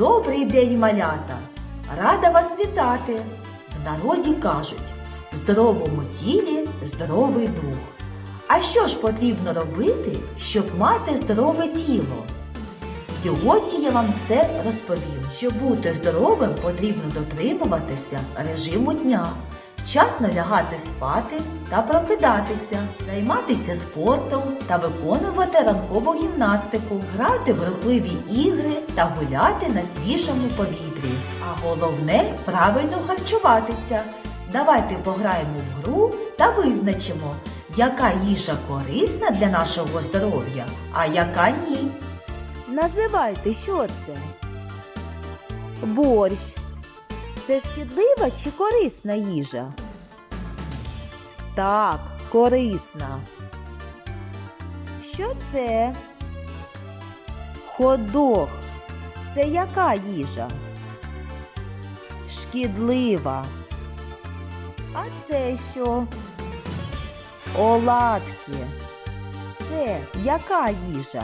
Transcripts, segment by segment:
Добрий день, малята! Рада вас вітати! В народі кажуть, в здоровому тілі здоровий дух. А що ж потрібно робити, щоб мати здорове тіло? Сьогодні я вам це розповім. Щоб бути здоровим, потрібно дотримуватися режиму дня, вчасно лягати спати та прокидатися, займатися спортом та виконувати ранкову гімнастику, грати в рухливі ігри та гуляти на свіжому повітрі. А головне правильно харчуватися. Давайте пограємо в гру та визначимо, яка їжа корисна для нашого здоров'я, а яка ні. Називайте, що це? Борщ. Це шкідлива чи корисна їжа? Так, корисна. Що це? Ходох. Це яка їжа? Шкідлива. А це що? Оладки. Це яка їжа?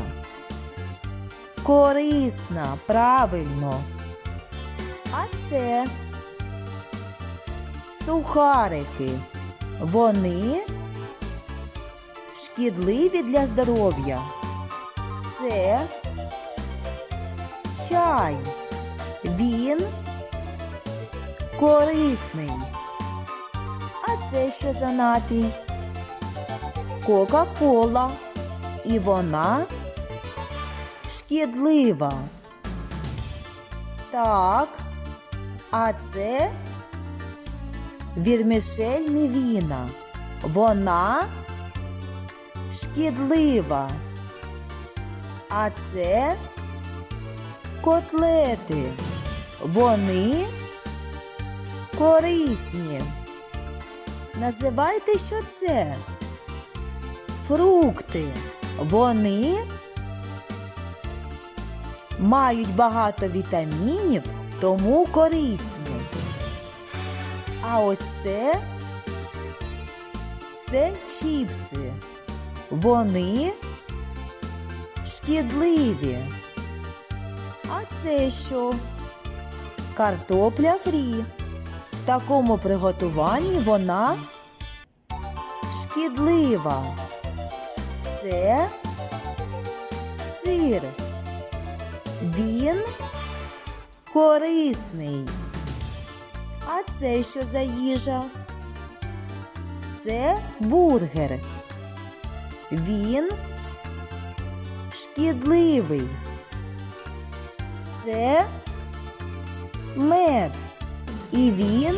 Корисна, правильно. А це сухарики. Вони шкідливі для здоров'я. Це чай. Він корисний. А це що за напій? Кока-кола. І вона шкідлива. Так. А це вірмішель мівіна. Вона шкідлива. А це котлети. Вони корисні. Називайте, що це? Фрукти. Вони мають багато вітамінів, тому корисні. А ось це це чіпси. Вони шкідливі. А це що? Картопля фрі. В такому приготуванні вона шкідлива. Це сир. Він корисний. А це що за їжа? Це бургер. Він шкідливий. Це мед. І він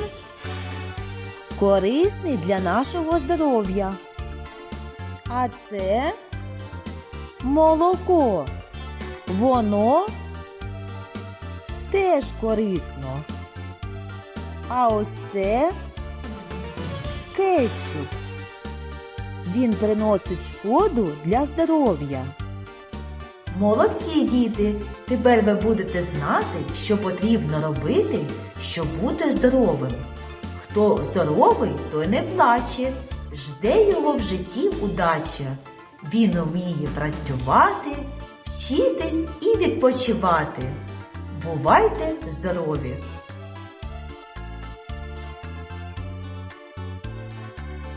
корисний для нашого здоров'я. А це молоко. Воно теж корисно. А ось це кетчуп. Він приносить шкоду для здоров'я. Молодці, діти! Тепер ви будете знати, що потрібно робити, щоб бути здоровим. Хто здоровий, той не плаче, жде його в житті удача. Він вміє працювати, вчитись і відпочивати. Бувайте здорові!